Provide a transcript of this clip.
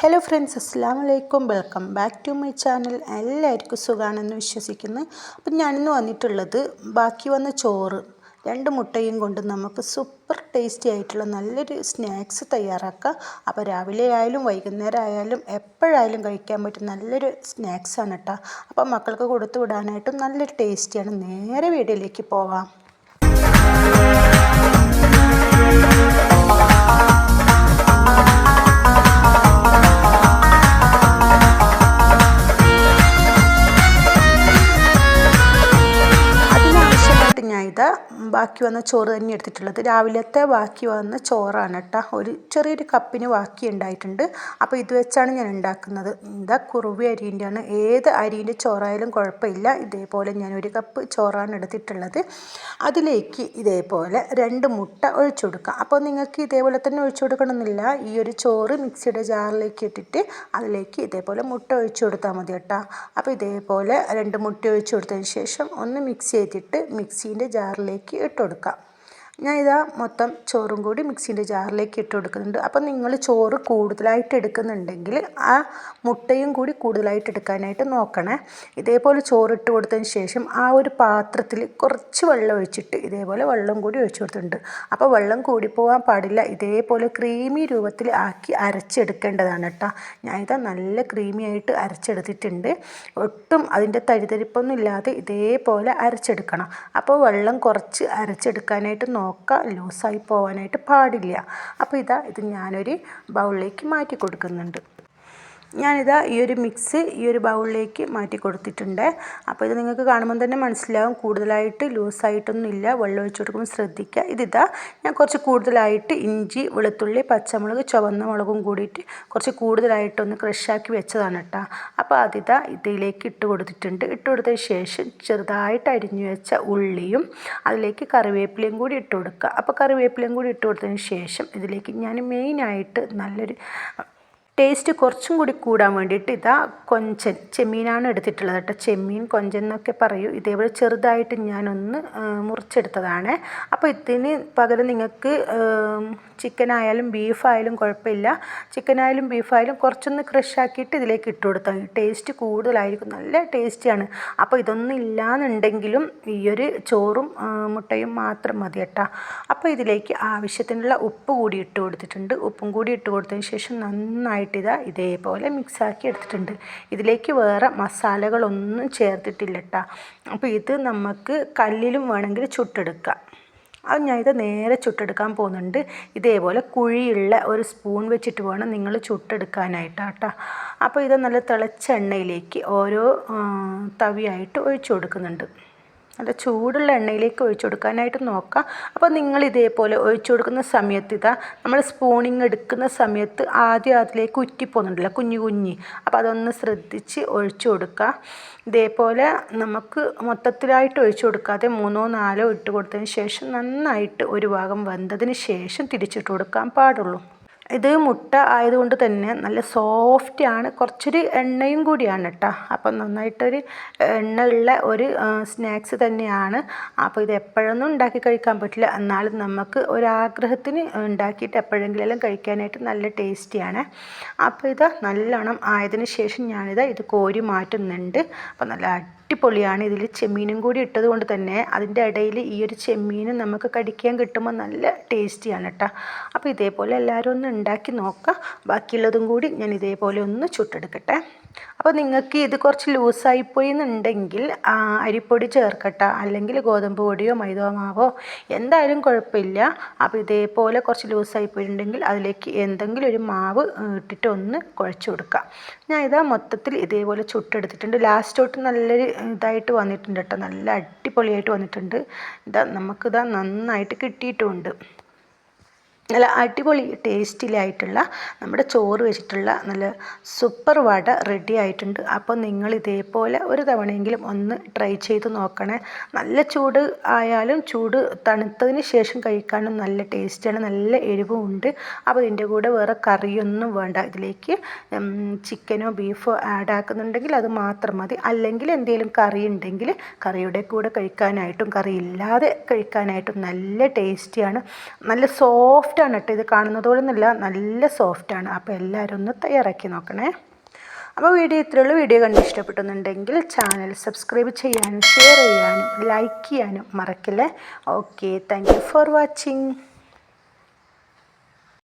Hello friends അസ്സാം വലൈക്കും welcome back to my channel എല്ലാവർക്കും സുഖമാണെന്ന് വിശ്വസിക്കുന്നു. അപ്പം ഞാനിന്ന് വന്നിട്ടുള്ളത് ബാക്കി വന്ന ചോറ് രണ്ട് മുട്ടയും കൊണ്ട് നമുക്ക് സൂപ്പർ ടേസ്റ്റി ആയിട്ടുള്ള നല്ലൊരു സ്നാക്സ് തയ്യാറാക്കാം. അപ്പോൾ രാവിലെ ആയാലും വൈകുന്നേരം ആയാലും എപ്പോഴായാലും കഴിക്കാൻ പറ്റും നല്ലൊരു സ്നാക്സാണ് കേട്ടോ അപ്പോൾ മക്കൾക്ക് കൊടുത്തു വിടാനായിട്ടും നല്ലൊരു ടേസ്റ്റിയാണ് നേരെ വീഡിയോയിലേക്ക് പോവാം. ബാക്കി വന്ന ചോറ് തന്നെ എടുത്തിട്ടുള്ളത്. രാവിലത്തെ ബാക്കി വന്ന ചോറാണ് കേട്ടോ ഒരു ചെറിയൊരു കപ്പിന് ബാക്കി ഉണ്ടായിട്ടുണ്ട്. അപ്പോൾ ഇത് വെച്ചാണ് ഞാൻ ഉണ്ടാക്കുന്നത്. എന്താ കുറുവി അരിന്റെയാണ്. ഏത് അരിന്റെ ചോറായാലും കുഴപ്പമില്ല. ഇതേപോലെ ഞാൻ ഒരു കപ്പ് ചോറാണ് എടുത്തിട്ടുള്ളത്. അതിലേക്ക് ഇതേപോലെ രണ്ട് മുട്ട ഒഴിച്ചു കൊടുക്കുക അപ്പോൾ നിങ്ങൾക്ക് ഇതേപോലെ തന്നെ ഒഴിച്ചു കൊടുക്കണമെന്നില്ല. ഈ ഒരു ചോറ് മിക്സിയുടെ ജാറിലേക്ക് ഇട്ടിട്ട് അതിലേക്ക് ഇതേപോലെ മുട്ട ഒഴിച്ചു കൊടുത്താൽ മതി കേട്ടോ അപ്പോൾ ഇതേപോലെ രണ്ട് മുട്ട ഒഴിച്ചു കൊടുത്തതിന് ശേഷം ഒന്ന് മിക്സ് ചെയ്തിട്ട് മിക്സീന്റെ ജാറിലേക്ക് ഇട്ട് കൊടുക്കാം. ഞാൻ ഇതാ മൊത്തം ചോറും കൂടി മിക്സിന്റെ ജാറിലേക്ക് ഇട്ട് കൊടുക്കുന്നുണ്ട്. അപ്പം നിങ്ങൾ ചോറ് കൂടുതലായിട്ട് എടുക്കുന്നുണ്ടെങ്കിൽ ആ മുട്ടയും കൂടി കൂടുതലായിട്ട് എടുക്കാനായിട്ട് നോക്കണേ. ഇതേപോലെ ചോറ് ഇട്ട് കൊടുത്തതിന് ശേഷം ആ ഒരു പാത്രത്തിൽ കുറച്ച് വെള്ളം ഒഴിച്ചിട്ട് ഇതേപോലെ വെള്ളം കൂടി ഒഴിച്ചു കൊടുത്തിട്ടുണ്ട്. അപ്പോൾ വെള്ളം കൂടി പോകാൻ പാടില്ല. ഇതേപോലെ ക്രീമി രൂപത്തിൽ ആക്കി അരച്ചെടുക്കേണ്ടതാണ് കേട്ടോ. ഞാനിതാ നല്ല ക്രീമി ആയിട്ട് അരച്ചെടുത്തിട്ടുണ്ട്. ഒട്ടും അതിന്റെ തരിതരിപ്പൊന്നും ഇല്ലാതെ ഇതേപോലെ അരച്ചെടുക്കണം. അപ്പോൾ വെള്ളം കുറച്ച് അരച്ചെടുക്കാനായിട്ട് നോക്കാം നോക്കുക ലൂസായി പോകാനായിട്ട് പാടില്ല. അപ്പോൾ ഇതാ ഇത് ഞാനൊരു ബൗളിലേക്ക് മാറ്റി കൊടുക്കുന്നുണ്ട് ഞാനിതാ ഈ ഒരു മിക്സ് ഈ ഒരു ബൗളിലേക്ക് മാറ്റി കൊടുത്തിട്ടുണ്ട്. അപ്പോൾ ഇത് നിങ്ങൾക്ക് കാണുമ്പോൾ തന്നെ മനസ്സിലാവും. കൂടുതലായിട്ട് ലൂസായിട്ടൊന്നും ഇല്ല വെള്ളം ഒഴിച്ചു കൊടുക്കുമ്പോൾ ശ്രദ്ധിക്കുക. ഇതിതാ ഞാൻ കുറച്ച് കൂടുതലായിട്ട് ഇഞ്ചി വെളുത്തുള്ളി പച്ചമുളക് ചുവന്ന മുളകും കൂടിയിട്ട് കുറച്ച് കൂടുതലായിട്ടൊന്ന് ക്രഷാക്കി വെച്ചതാണ് കേട്ടോ. അപ്പോൾ അതിതാ ഇതിലേക്ക് ഇട്ട് കൊടുത്തിട്ടുണ്ട്. ഇട്ട് കൊടുത്തതിന് ശേഷം ചെറുതായിട്ട് അരിഞ്ഞു വെച്ച ഉള്ളിയും അതിലേക്ക് കറിവേപ്പിലയും കൂടി ഇട്ട് കൊടുക്കുക. അപ്പോൾ കറിവേപ്പിലയും കൂടി ഇട്ട് കൊടുത്തതിന് ശേഷം ഇതിലേക്ക് ഞാൻ മെയിനായിട്ട് നല്ലൊരു ടേസ്റ്റ് കുറച്ചും കൂടി കൂടാൻ വേണ്ടിയിട്ട് ഇതാ കൊഞ്ചൻ ചെമ്മീനാണ് എടുത്തിട്ടുള്ളത് കേട്ടോ. ചെമ്മീൻ കൊഞ്ചൻ എന്നൊക്കെ പറയൂ. ഇതേപോലെ ചെറുതായിട്ട് ഞാനൊന്ന് മുറിച്ചെടുത്തതാണ്. അപ്പോൾ ഇതിന് പകരം നിങ്ങൾക്ക് ചിക്കൻ ആയാലും ബീഫായാലും കുഴപ്പമില്ല. ചിക്കനായാലും ബീഫായാലും കുറച്ചൊന്ന് ക്രഷാക്കിയിട്ട് ഇതിലേക്ക് ഇട്ട് കൊടുത്താൽ മതി. ടേസ്റ്റ് കൂടുതലായിരിക്കും. നല്ല ടേസ്റ്റിയാണ് അപ്പോൾ ഇതൊന്നും ഇല്ലാന്നുണ്ടെങ്കിലും ഈ ഒരു ചോറും മുട്ടയും മാത്രം മതി കേട്ടോ. അപ്പോൾ ഇതിലേക്ക് ആവശ്യത്തിനുള്ള ഉപ്പ് കൂടി ഇട്ട് കൊടുത്തിട്ടുണ്ട്. ഉപ്പും കൂടി ഇട്ട് കൊടുത്തതിന് ശേഷം നന്നായിട്ട് ഇതാ ഇതേപോലെ മിക്സാക്കി എടുത്തിട്ടുണ്ട്. ഇതിലേക്ക് വേറെ മസാലകളൊന്നും ചേർത്തിട്ടില്ല കേട്ടോ അപ്പോൾ ഇത് നമുക്ക് കല്ലിലും വേണമെങ്കിൽ ചുട്ടെടുക്കാം. അത് ഞാൻ ഇത് നേരെ ചുട്ടെടുക്കാൻ പോകുന്നുണ്ട്. ഇതേപോലെ കുഴിയുള്ള ഒരു സ്പൂൺ വെച്ചിട്ട് വേണം നിങ്ങൾ ചുട്ടെടുക്കാനായിട്ട് കേട്ടോ അപ്പോൾ ഇത് നല്ല തിളച്ച എണ്ണയിലേക്ക് ഓരോ തവിയായിട്ട് ഒഴിച്ചു കൊടുക്കുന്നുണ്ട്. നല്ല ചൂടുള്ള എണ്ണയിലേക്ക് ഒഴിച്ചു കൊടുക്കാനായിട്ട് നോക്കാം. അപ്പോൾ നിങ്ങൾ ഇതേപോലെ ഒഴിച്ചു കൊടുക്കുന്ന സമയത്ത് ഇതാ നമ്മൾ സ്പൂണിങ് എടുക്കുന്ന സമയത്ത് ആദ്യം അതിലേക്ക് ഉറ്റിപ്പോകുന്നുണ്ടല്ലോ കുഞ്ഞു കുഞ്ഞി. അപ്പോൾ അതൊന്ന് ശ്രദ്ധിച്ച് ഒഴിച്ചു കൊടുക്കുക ഇതേപോലെ നമുക്ക് മൊത്തത്തിലായിട്ട് ഒഴിച്ചു കൊടുക്കാതെ മൂന്നോ നാലോ ഇട്ട് കൊടുത്തതിന് ശേഷം നന്നായിട്ട് ഒരു ഭാഗം വെന്തതിന് ശേഷം തിരിച്ചിട്ട് കൊടുക്കാൻ പാടുള്ളൂ. ഇത് മുട്ട ആയതുകൊണ്ട് തന്നെ നല്ല സോഫ്റ്റ് ആണ്. കുറച്ചൊരു എണ്ണയും കൂടിയാണ് കേട്ടോ അപ്പം നന്നായിട്ടൊരു എണ്ണ ഉള്ള ഒരു സ്നാക്സ് തന്നെയാണ്. അപ്പോൾ ഇത് എപ്പോഴൊന്നും ഉണ്ടാക്കി കഴിക്കാൻ പറ്റില്ല. എന്നാലും നമുക്ക് ഒരാഗ്രഹത്തിന് ഉണ്ടാക്കിയിട്ട് എപ്പോഴെങ്കിലും കഴിക്കാനായിട്ട് നല്ല ടേസ്റ്റിയാണ്. അപ്പോൾ ഇത് നല്ലോണം ആയതിനു ശേഷം ഞാനിത് ഇത് കോരി മാറ്റുന്നുണ്ട്. അപ്പോൾ നല്ല അടിപൊളിയാണ്. ഇതിൽ ചെമ്മീനും കൂടി ഇട്ടത് കൊണ്ട് തന്നെ അതിന്റെ ഇടയിൽ ഈ ഒരു ചെമ്മീനും നമുക്ക് കടിക്കാൻ കിട്ടുമ്പോൾ നല്ല ടേസ്റ്റിയാണ് കേട്ടോ അപ്പോൾ ഇതേപോലെ എല്ലാവരും ഒന്ന് ഉണ്ടാക്കി നോക്കുക ബാക്കിയുള്ളതും കൂടി ഞാൻ ഇതേപോലെ ഒന്ന് ചുട്ടെടുക്കട്ടെ. അപ്പോൾ നിങ്ങൾക്ക് ഇത് കുറച്ച് ലൂസായിപ്പോയി എന്നുണ്ടെങ്കിൽ അരിപ്പൊടി ചേർക്കട്ടെ അല്ലെങ്കിൽ ഗോതമ്പ് പൊടിയോ മൈദോ മാവോ എന്തായാലും കുഴപ്പമില്ല. അപ്പോൾ ഇതേപോലെ കുറച്ച് ലൂസായിപ്പോയിട്ടുണ്ടെങ്കിൽ അതിലേക്ക് എന്തെങ്കിലും ഒരു മാവ് ഇട്ടിട്ട് ഒന്ന് കുഴച്ച് കൊടുക്കാം ഞാൻ ഇതാ മൊത്തത്തിൽ ഇതേപോലെ ചുട്ടെടുത്തിട്ടുണ്ട്. ലാസ്റ്റോട്ട് നല്ലൊരു ഇതായിട്ട് വന്നിട്ടുണ്ട് കേട്ടോ. നല്ല അടിപൊളിയായിട്ട് വന്നിട്ടുണ്ട്. ഇതാ നമുക്കിതാ നന്നായിട്ട് കിട്ടിയിട്ടുമുണ്ട് നല്ല അടിപൊളി ടേസ്റ്റിലായിട്ടുള്ള നമ്മുടെ ചോറ് വെച്ചിട്ടുള്ള നല്ല സൂപ്പർ വട റെഡി ആയിട്ടുണ്ട്. അപ്പോൾ നിങ്ങൾ ഇതേപോലെ ഒരു തവണയെങ്കിലും ഒന്ന് ട്രൈ ചെയ്ത് നോക്കണേ. നല്ല ചൂട് ആയാലും ചൂട് തണുത്തതിന് ശേഷം കഴിക്കാനും നല്ല ടേസ്റ്റാണ് നല്ല എരിവും ഉണ്ട്. അപ്പോൾ ഇതിന്റെ കൂടെ വേറെ കറിയൊന്നും വേണ്ട. ഇതിലേക്ക് ചിക്കനോ ബീഫോ ആഡ് ആക്കുന്നുണ്ടെങ്കിൽ അത് മാത്രം മതി. അല്ലെങ്കിൽ എന്തെങ്കിലും കറി ഉണ്ടെങ്കിൽ കറിയുടെ കൂടെ കഴിക്കാനായിട്ടും കറി ഇല്ലാതെ കഴിക്കാനായിട്ടും നല്ല ടേസ്റ്റിയാണ് നല്ല സോഫ്റ്റ് സോഫ്റ്റാണ് കേട്ടോ ഇത് കാണുന്നത് കാണുന്നതോടൊന്നുമില്ല നല്ല സോഫ്റ്റാണ് അപ്പോൾ എല്ലാവരും ഒന്ന് തയ്യാറാക്കി നോക്കണേ. അപ്പോൾ വീഡിയോ ഇത്രയുള്ള വീഡിയോ കണ്ട് ഇഷ്ടപ്പെട്ടുന്നുണ്ടെങ്കിൽ ചാനൽ സബ്സ്ക്രൈബ് ചെയ്യാനും ഷെയർ ചെയ്യാനും ലൈക്ക് ചെയ്യാനും മറക്കില്ലേ? Okay thank for watching